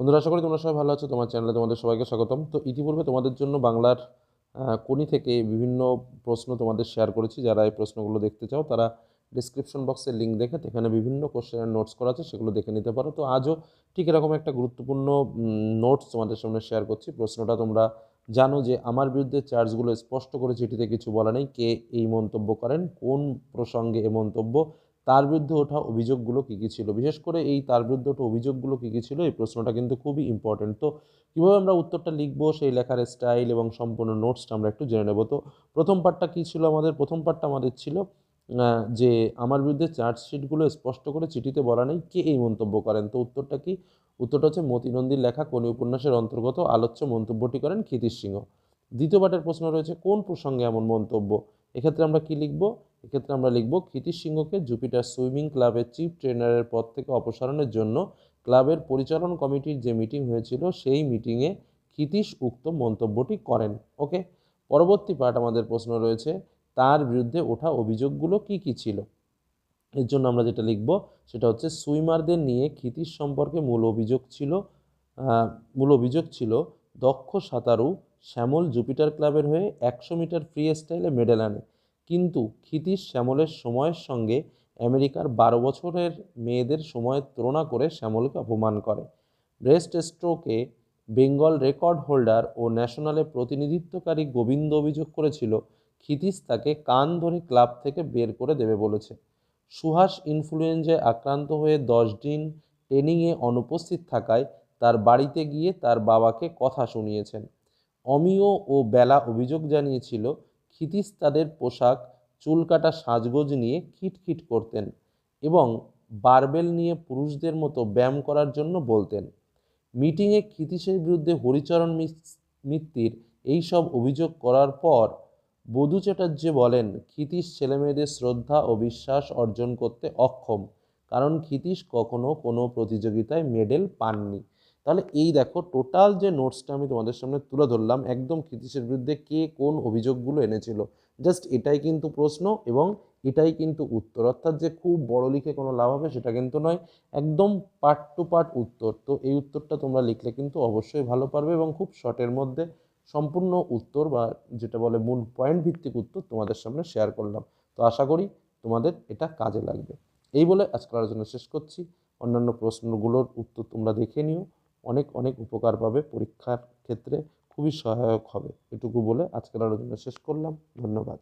বন্ধুরা, আশা করি তোমরা সবাই ভালো আছো। তোমার চ্যানেলে তোমাদের সবাইকে স্বাগতম। তো ইতিপূর্বে তোমাদের জন্য বাংলার কোনি থেকে বিভিন্ন প্রশ্ন তোমাদের শেয়ার করেছি। যারা এই প্রশ্নগুলো দেখতে চাও, তারা ডিসক্রিপশন বক্সের লিঙ্ক দেখে এখানে বিভিন্ন কোশ্চেনের নোটস করা আছে, সেগুলো দেখে নিতে পারো। তো আজও ঠিক এরকম একটা গুরুত্বপূর্ণ নোটস তোমাদের সামনে শেয়ার করছি। প্রশ্নটা তোমরা জানো যে, আমার বিরুদ্ধে চার্জগুলো স্পষ্ট করে চিঠিতে কিছু বলা নেই। কে এই মন্তব্য করেন? কোন প্রসঙ্গে এ মন্তব্য? তার বিরুদ্ধে ওঠা অভিযোগগুলো কী কী ছিল? বিশেষ করে এই তার বিরুদ্ধে ওঠা অভিযোগগুলো কী কী ছিল? এই প্রশ্নটা কিন্তু খুবই ইম্পর্টেন্ট তো কীভাবে আমরা উত্তরটা লিখব সেই লেখার স্টাইল এবং সম্পূর্ণ নোটসটা আমরা একটু জেনে নেব। তো প্রথম পার্টটা কী ছিল আমাদের? প্রথম পার্টটা আমাদের ছিল যে আমার বিরুদ্ধে চার্জশিটগুলো স্পষ্ট করে চিঠিতে বলা নেই, কে এই মন্তব্য করেন? তো উত্তরটা কি? উত্তরটা হচ্ছে মতিনন্দীর লেখা, কোন উপন্যাসের অন্তর্গত আলোচ্য মন্তব্যটি করেন ক্ষিতিশ সিংহ। দ্বিতীয় পার্টের প্রশ্ন রয়েছে, কোন প্রসঙ্গে এমন মন্তব্য? এক্ষেত্রে আমরা কি লিখব? এক্ষেত্রে আমরা লিখব ক্ষিতিশ সিংহকে জুপিটার সুইমিং ক্লাবের চিফ ট্রেনারের পদ থেকে অপসারণের জন্য ক্লাবের পরিচালন কমিটির যে মিটিং হয়েছিল, সেই মিটিংয়ে ক্ষিতীশ উক্ত মন্তব্যটি করেন। ওকে? পরবর্তী পার্ট আমাদের প্রশ্ন রয়েছে, তার বিরুদ্ধে ওঠা অভিযোগগুলো কি কি ছিল? এর জন্য আমরা যেটা লিখব, সেটা হচ্ছে, সুইমারদের নিয়ে ক্ষিতীশ সম্পর্কে মূল অভিযোগ ছিল মূল অভিযোগ ছিল, দক্ষ সাঁতারু শ্যামল জুপিটার ক্লাবের হয়ে একশো মিটার ফ্রি স্টাইলে মেডেল আনে। কিন্তু ক্ষিতীশ শ্যামলের সময়ের সঙ্গে আমেরিকার বারো বছরের মেয়েদের সময়ের তুলনা করে শ্যামলকে অপমান করে। ব্রেস্ট স্ট্রোকে বেঙ্গল রেকর্ড হোল্ডার ও ন্যাশনালে প্রতিনিধিত্বকারী গোবিন্দ অভিযোগ করেছিল, ক্ষিতীশ তাকে কান ধরে ক্লাব থেকে বের করে দেবে বলেছে। সুহাস ইনফ্লুয়েঞ্জায় আক্রান্ত হয়ে দশ দিন ট্রেনিংয়ে অনুপস্থিত থাকায় তার বাড়িতে গিয়ে তার বাবাকে কথা শুনিয়েছেন। অমিয় ও বেলা অভিযোগ জানিয়েছিল ক্ষিতীশ তাদের পোশাক, চুল কাটা সাজগোজ নিয়ে খিটখিট করতেন এবং বারবেল নিয়ে পুরুষদের মতো ব্যায়াম করার জন্য বলতেন। মিটিংয়ে ক্ষিতীশের বিরুদ্ধে হরিচরণ মিত্তির এই সব অভিযোগ করার পর বধু চ্যাটার্জি বলেন, ক্ষিতীশ ছেলেমেয়েদের শ্রদ্ধা ও বিশ্বাস অর্জন করতে অক্ষম, কারণ ক্ষিতীশ কখনো কোনো প্রতিযোগিতায় মেডেল পাননি। তাহলে এই দেখো টোটাল যে নোটসটা আমি তোমাদের সামনে তুলে ধরলাম, একদম ক্ষিতীশের বিরুদ্ধে কে কোন অভিযোগগুলো এনেছিল জাস্ট এটাই কিন্তু প্রশ্ন এবং এটাই কিন্তু উত্তর। অর্থাৎ যে খুব বড় লিখে কোনো লাভ হবে সেটা কিন্তু নয়, একদম পার্ট টু পার্ট উত্তর। তো এই উত্তরটা তোমরা লিখলে কিন্তু অবশ্যই ভালো পারবে এবং খুব শর্টের মধ্যে সম্পূর্ণ উত্তর বা যেটা বলে মূল পয়েন্ট ভিত্তিক উত্তর তোমাদের সামনে শেয়ার করলাম। তো আশা করি তোমাদের এটা কাজে লাগবে। এই বলে আজকের আলোচনা শেষ করছি। অন্যান্য প্রশ্নগুলোর উত্তর তোমরা দেখে নিও। অনেক অনেক উপকার পাবে। পরীক্ষার ক্ষেত্রে খুবই সহায়ক হবে। এটুকু বলে আজকের আলোচনা শেষ করলাম। ধন্যবাদ।